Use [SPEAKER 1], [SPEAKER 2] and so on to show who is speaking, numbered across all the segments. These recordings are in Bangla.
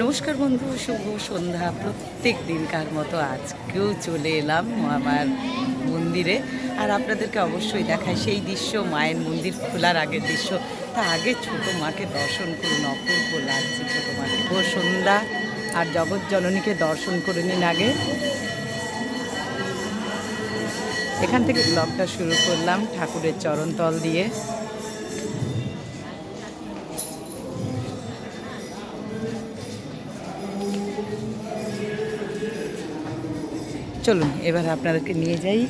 [SPEAKER 1] নমস্কার বন্ধু, শুভ সন্ধ্যা। প্রত্যেক দিনকার মতো আজকেও চলে এলাম আমার মন্দিরে। আর আপনাদেরকে অবশ্যই দেখায় সেই দৃশ্য, মায়ের মন্দির খোলার আগের দৃশ্য। তা আগে ছোট মাকে দর্শন করুন, অপূর্ব লাগছে ছোট মাকে। ও সন্ধ্যা, আর জগৎ জননীকে দর্শন করে নিন আগে। এখান থেকে ব্লগটা শুরু করলাম, ঠাকুরের চরণতল দিয়ে। চলুন, এবার আপনাদেরকে নিয়ে যাই,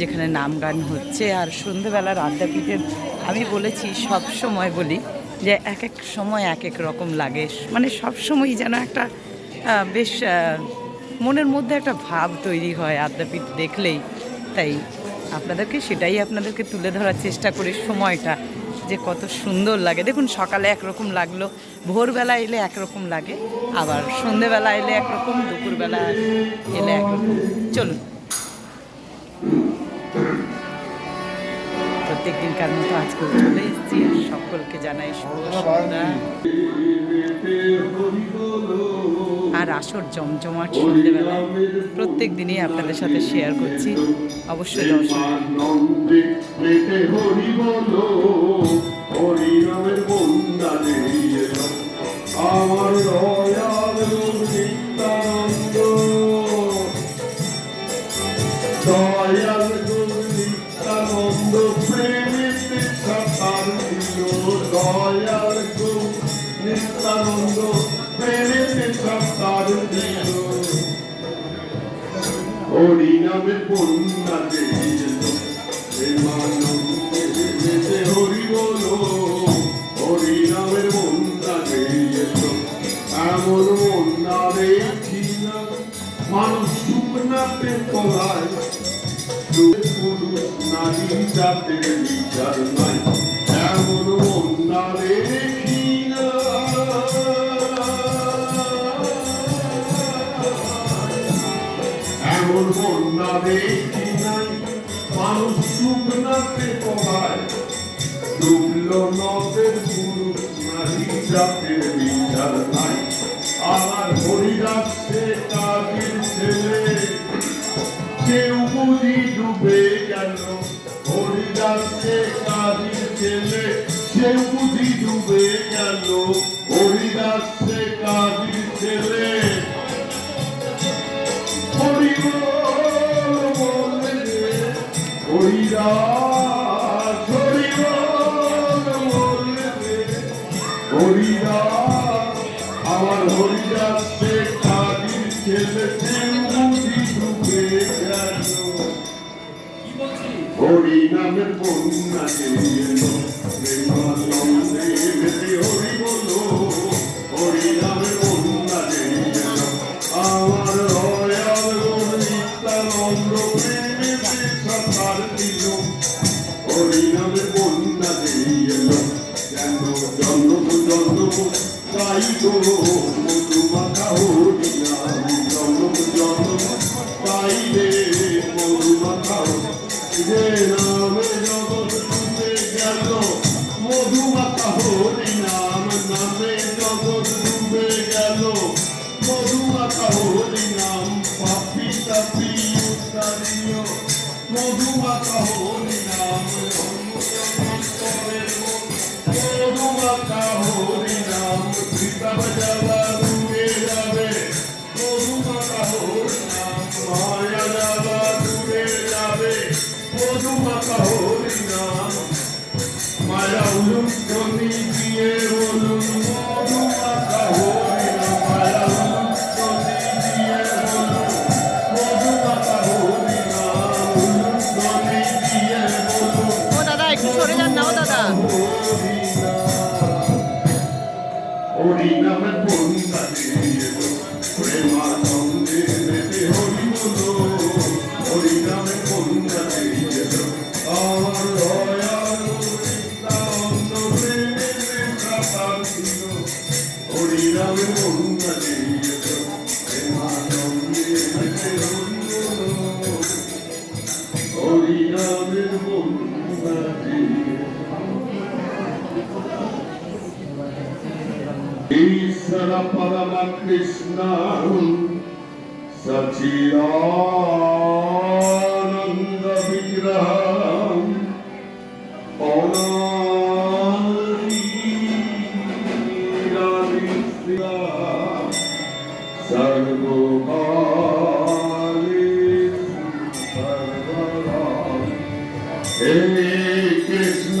[SPEAKER 1] যেখানে নাম গান হচ্ছে। আর সন্ধেবেলার আড্ডাপীঠের আমি বলেছি, সব সময় বলি যে এক এক সময় এক এক রকম লাগে। মানে সব সময়ই যেন একটা বেশ মনের মধ্যে একটা ভাব তৈরি হয় আদ্যাপীঠ দেখলেই। তাই আপনাদেরকে সেটাই আপনাদেরকে তুলে ধরার চেষ্টা করি সময়টা। যে কত সুন্দর লাগে। দেখুন, সকালে একরকম লাগল, ভোরবেলা এলে একরকম লাগে, আবার সন্ধেবেলা এলে একরকম, দুপুরবেলা এলে একরকম। চলুন। প্রত্যেক দিনকার মতো আজকেও চলে এসেছি সকলকে জানাই আর আসর জমজমাট সন্ধ্যেবেলা প্রত্যেক দিনই আপনাদের সাথে শেয়ার করছি। অবশ্যই দর্শন
[SPEAKER 2] হরি বলো হরি নামের বন্যা দিল এমন বন্যা দেখি না মানুষ শুকনাতে কলায় পুরুষ নারী জাতের বিচার নাই এমন দেখি দেখি নাই মানুষ শুকনাতে কমায় ডুবল নদের পুরুষ নারী জাতের বিচার নাই। আমার হরিদাসে কাজের ছেলে। কেউ বুঝি ডুবে গেল। হরিদাসে কাজের ছেলে। কেউ বুঝি ডুবে গেল। হরিদাসে কাজের ছেলে। আমার হরিদাস কাদির ছেলে বুঝি ডুবে গেল হরি নামের বন্যা যে নামে জগৎ ডুবে গেল মধু মাখা হরি নাম নামে জগৎ ডুবে গেল মধু মাখা হরি নাম পাপি তাপি উত্তারিয় মধু মাখা হরি দিয়ে ঈশ্বর পরম কৃষ্ণ সচিদানন্দ বিগ্রহ হে কৃষ্ণ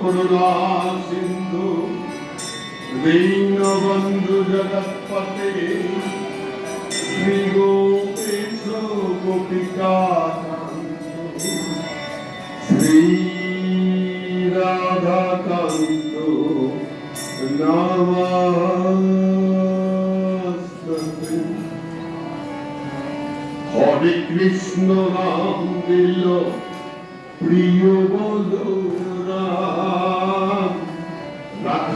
[SPEAKER 2] করুণা সিন্ধু দীনবন্ধু জগৎপতে শ্রী গোপেশ গোপিকা শ্রী রাধাকান্ত নমস্তে হরে কৃষ্ণ রাম দিল প্রিয় বলরাম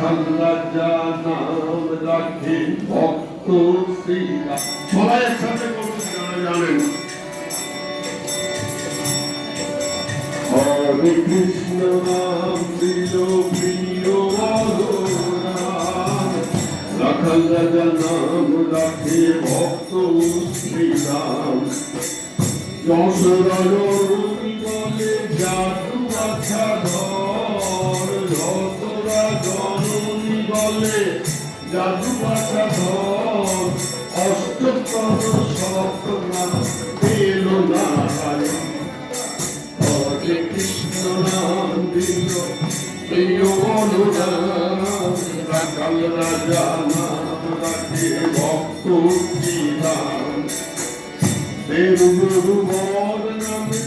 [SPEAKER 2] রাখাল রাজা নাম রাখে ভক্ত শ্রীরাম সবাই একসাথে যারা জানেন হরে কৃষ্ণ নাম প্রিয় যশোরী জাদু আচ্ছা ধর জননী বলে জাদু আচ্ছা ধর। অষ্টতর সপ্তমা পেল না হরে কৃষ্ণ নাম দিল, প্রিয় অনুরাম রাখাল রাজা নাম রাখে ভক্ত শ্রীরাম দেব যদুবর নামে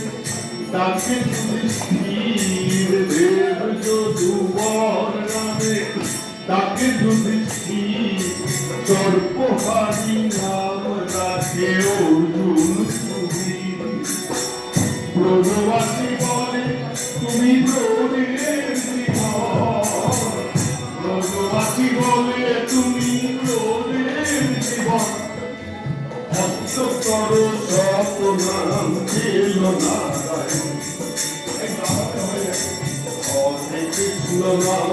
[SPEAKER 2] তাকে যুধিষ্ঠির দেব যদুবর নামে তাকে যুধিষ্ঠির সর্বহারি নাম রাখে অর্জুন ব্রজবাসী বলে তুমি ব্রজবাসী বলে তুমি নাম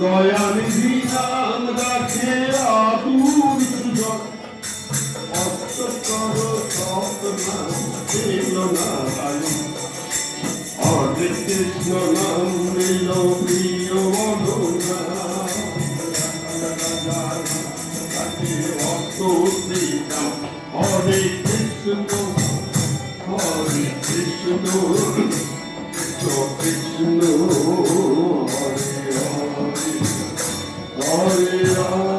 [SPEAKER 2] দয়ানিধি নাম রাখে আতুর সুজন অষ্টকর সপ্তনাম ছিল নারায়ণ হরে কৃষ্ণ নাম নীল প্রিয় মনোনাম হরে কৃষ্ণ হরে কৃষ্ণ হরে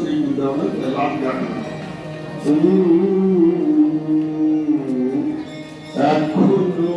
[SPEAKER 2] সেই বৃন্দাবনে লাভ গান এখনও